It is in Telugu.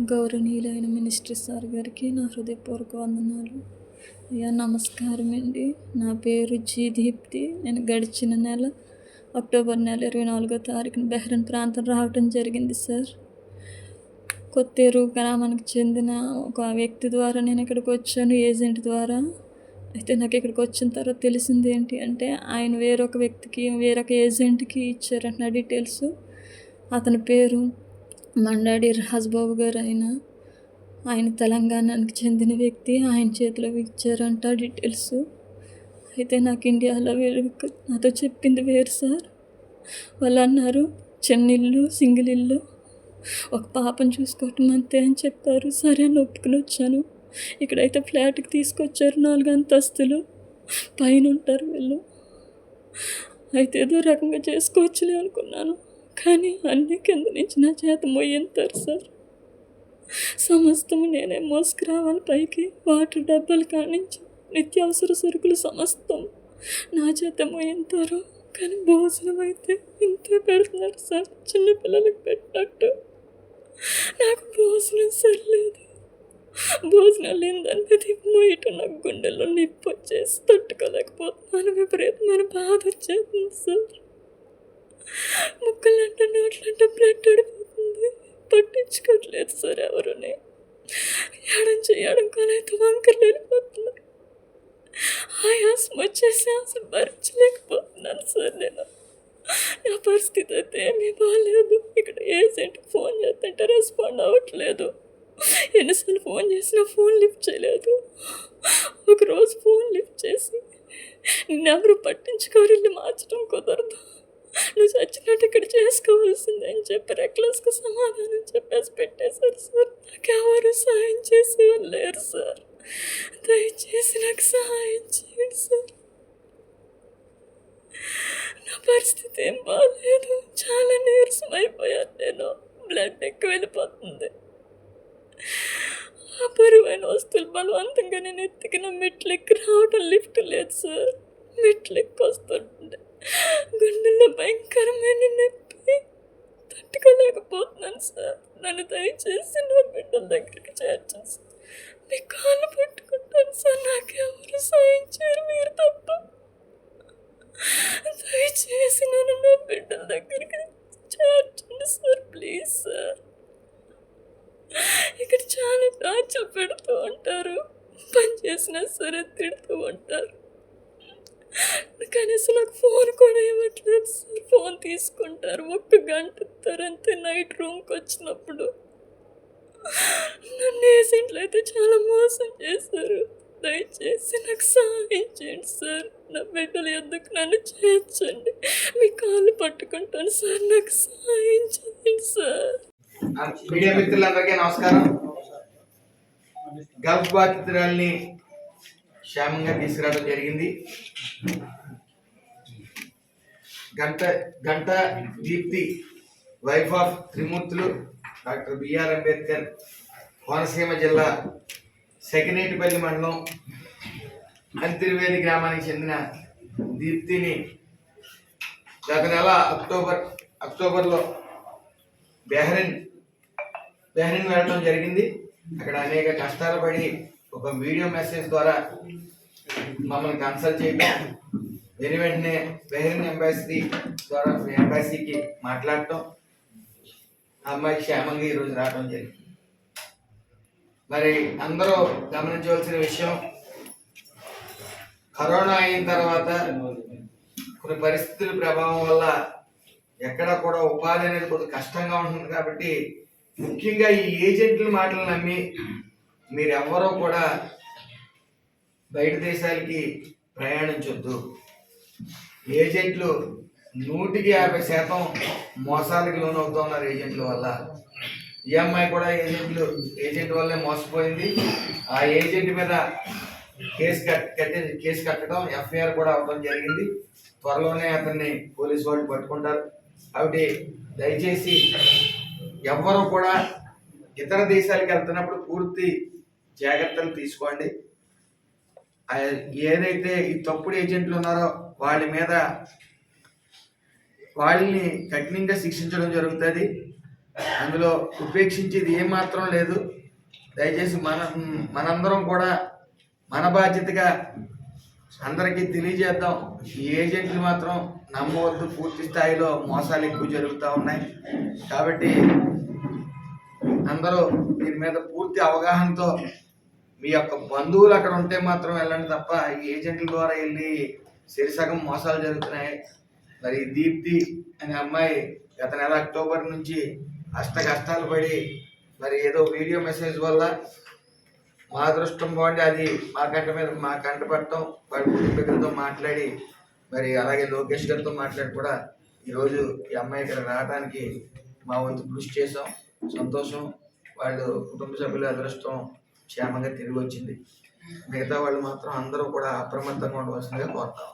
గౌరవనీయులైన మినిస్టర్ సార్ గారికి నా హృదయపూర్వక వందనాలు. అయ్యా నమస్కారం అండి. నా పేరు జీ దీప్తి. నేను గడిచిన నెల అక్టోబర్ నెల ఇరవై నాలుగో తారీఖున బెహ్రన్ ప్రాంతం రావటం జరిగింది సార్. కొత్తేరు గ్రామానికి చెందిన ఒక వ్యక్తి ద్వారా నేను ఇక్కడికి వచ్చాను. ఏజెంట్ ద్వారా. అయితే నాకు ఇక్కడికి వచ్చిన తర్వాత తెలిసింది ఏంటి అంటే ఆయన వేరొక వ్యక్తికి వేరొక ఏజెంట్కి ఇచ్చారంట నా డీటెయిల్స్. అతని పేరు మండాడి రాజ్బాబు గారు ఆయన ఆయన తెలంగాణకి చెందిన వ్యక్తి ఆయన చేతిలో ఇచ్చారంట డీటెయిల్స్. అయితే నాకు ఇండియాలో వేరు నాతో చెప్పింది వేరు సార్. వాళ్ళు అన్నారు చిన్న ఇల్లు సింగిల్ ఇల్లు ఒక పాపను చూసుకోవటం అంతే అని చెప్పారు. సరే అని ఒప్పుకుని వచ్చాను. ఇక్కడైతే ఫ్లాట్కి తీసుకొచ్చారు నాలుగు అంతస్తులు. పైన ఉంటారు వీళ్ళు. అయితే ఏదో రకంగా చేసుకోవచ్చులే అనుకున్నాను. కానీ అన్ని కింద నుంచి నా చేత మొయ్యంతారు సార్. సమస్తము నేనే మోసుకురావాలి పైకి. వాటర్ డబ్బాలు కానించి నిత్యావసర సరుకులు సమస్తం నా చేత మోయంతారు కానీ భోజనం అయితే ఇంతే పెడుతున్నారు సార్. చిన్నపిల్లలకు పెట్టినట్టు నాకు భోజనం సరిలేదు. భోజనం లేని దాని మీద మోయటం నాకు గుండెల్లో నిప్పు వచ్చేసి తట్టుకోలేకపోతున్నాను. విపరీతమైన బాధ వచ్చేస్తుంది సార్. ముక్కలంట నోట్లంట బ్లడ్ అడిపోతుంది పట్టించుకోవట్లేదు సార్ ఎవరుని. ఏడం చేయడం కొనైతే వంకర్లు వెళ్ళిపోతున్నాయి ఆయాసం వచ్చేసి ఆశ భరించలేకపోతున్నాను సార్ నేను. నా పరిస్థితి అయితే ఏమీ బాగాలేదు ఇక్కడ ఏజెంట్కి ఫోన్ చేస్తుంటే రెస్పాండ్ అవ్వట్లేదు. ఎన్నిసార్లు ఫోన్ చేసినా ఫోన్ లిఫ్ట్ చేయలేదు. ఒకరోజు ఫోన్ లిఫ్ట్ చేసి నిన్నెవరు పట్టించుకోరు మార్చడం కుదరదు. నువ్వు చచ్చినట్టు ఇక్కడ చేసుకోవాల్సిందే అని చెప్పి రెక్లెస్గా సమాధానం చెప్పేసి పెట్టేశారు సార్. నాకు ఎవరు సహాయం చేసేవాళ్ళు లేరు సార్. దయచేసి నాకు సహాయం చేయండి సార్. నా పరిస్థితి ఏం బాగాలేదు చాలా నీరసం అయిపోయాను నేను. బ్లడ్ ఎక్కువ వెళ్ళిపోతుంది. అపరమైన వస్తువులు బలవంతంగా నేను ఎత్తికిన మెట్లు ఎక్కి రావడం లిఫ్ట్ లేదు సార్. మెట్లు ఎక్కి వస్తుంటే గుండెల్లో భయంకరమైన నొప్పి. తట్టుకోలేకపోతున్నాను సార్. నన్ను దయచేసి నా బిడ్డల దగ్గరికి చేర్చండి సార్. మీ కాళ్ళు పట్టుకుంటాను సార్. నాకెవరు సాయం చేయరు. మీరు తప్ప. దయచేసి నన్ను నా బిడ్డల దగ్గరికి చేర్చండి సార్. Please sir. ఇక్కడ చాలా టార్చర్ పెడుతూ ఉంటారు. పని చేసినా సరే తిడుతూ ఉంటారు. కనీసం నాకు ఫోన్ కూడా ఇవ్వట్లేదు సార్. ఫోన్ తీసుకుంటారు. ఒక్క గంట తరంతే నైట్ రూమ్కి వచ్చినప్పుడు. నన్ను ఏజెంట్లు అయితే చాలా మోసం చేశారు. దయచేసి నాకు సహాయం చేయండి సార్. నా బిడ్డలు ఎందుకు నన్ను చేర్చండి? మీ కాళ్ళు పట్టుకుంటాను సార్. నాకు సహాయం చేయండి సార్. మీడియా మిత్రులందరికీ నమస్కారం. గల్ఫ్ బాధితురాల్ని క్షేమంగా తీసుకురావడం జరిగింది. గంట గంట Deepthi wife of Trimurthulu doctor B R Ambedkar Konaseema జిల్లా సెకినేటిపల్లి మండలం అంతిర్వేది గ్రామానికి చెందిన దీప్తిని గత నెల అక్టోబర్ అక్టోబర్లో బెహరిన్ బెహరిన్ వెళ్ళడం జరిగింది. అక్కడ అనేక కష్టాలు పడి ఒక వీడియో మెసేజ్ ద్వారా మమ్మల్ని కన్సల్ట్ చేయడం. వెను వెంటనే బెహ్రెన్ ఎంబాసీ ద్వారా ఎంబాసీకి మాట్లాడటం. అమ్మాయి క్షేమంగా ఈరోజు రావడం జరిగింది. మరి అందరూ గమనించవలసిన విషయం కరోనా అయిన తర్వాత కొన్ని పరిస్థితుల ప్రభావం వల్ల ఎక్కడ కూడా ఉపాధి అనేది కొద్దిగా కష్టంగా ఉంటుంది కాబట్టి ముఖ్యంగా ఈ ఏజెంట్ల మాటలు నమ్మి మీరు ఎవ్వరూ కూడా బయట దేశాలకి ప్రయాణించొద్దు. ఏజెంట్లు నూటికి యాభై శాతం మోసాలకి లోనవుతూ ఉన్నారు ఏజెంట్ల వల్ల. ఈఎంఐ కూడా ఏజెంట్లు ఏజెంట్ వల్లే మోసపోయింది. ఆ ఏజెంట్ మీద కేసు కట్టి కేసు కట్టడం ఎఫ్ఐఆర్ కూడా అవ్వడం జరిగింది. త్వరలోనే అతన్ని పోలీసు వాళ్ళు పట్టుకుంటారు. కాబట్టి దయచేసి ఎవ్వరూ కూడా ఇతర దేశాలకు వెళ్తున్నప్పుడు పూర్తి జాగ్రత్తలు తీసుకోండి. ఏదైతే ఈ తప్పుడు ఏజెంట్లు ఉన్నారో వాళ్ళ మీద వాళ్ళని కఠినంగా శిక్షించడం జరుగుతుంది. అందులో ఉపేక్షించేది ఏమాత్రం లేదు. దయచేసి మన మనందరం కూడా మన బాధ్యతగా అందరికీ తెలియజేద్దాం. ఈ ఏజెంట్లు మాత్రం నమ్మవద్దు. పూర్తి స్థాయిలో మోసాలు ఎక్కువ జరుగుతూ ఉన్నాయి. కాబట్టి అందరూ దీని మీద పూర్తి అవగాహనతో మీ యొక్క బంధువులు అక్కడ ఉంటే మాత్రం వెళ్ళండి తప్ప ఈ ఏజెంట్ల ద్వారా వెళ్ళి సిరిసగం మోసాలు జరుగుతున్నాయి. మరి దీప్తి అనే అమ్మాయి గత నెల అక్టోబర్ నుంచి అష్ట కష్టాలు పడి మరి ఏదో వీడియో మెసేజ్ వల్ల మా అదృష్టం బాగుండి అది మా కంట మీద మా కంట పట్టడం వాడి కుటుంబీకులతో మాట్లాడి మరి అలాగే లోకేష్ గారితో మాట్లాడి కూడా ఈరోజు ఈ అమ్మాయి ఇక్కడ రావడానికి మా వంతు కృషి చేసాం సంతోషం. వాళ్ళు కుటుంబ సభ్యుల అదృష్టం క్షేమంగా తిరిగి వచ్చింది. మిగతా వాళ్ళు మాత్రం అందరూ కూడా అప్రమత్తంగా ఉండవలసిందిగా కోరుతాం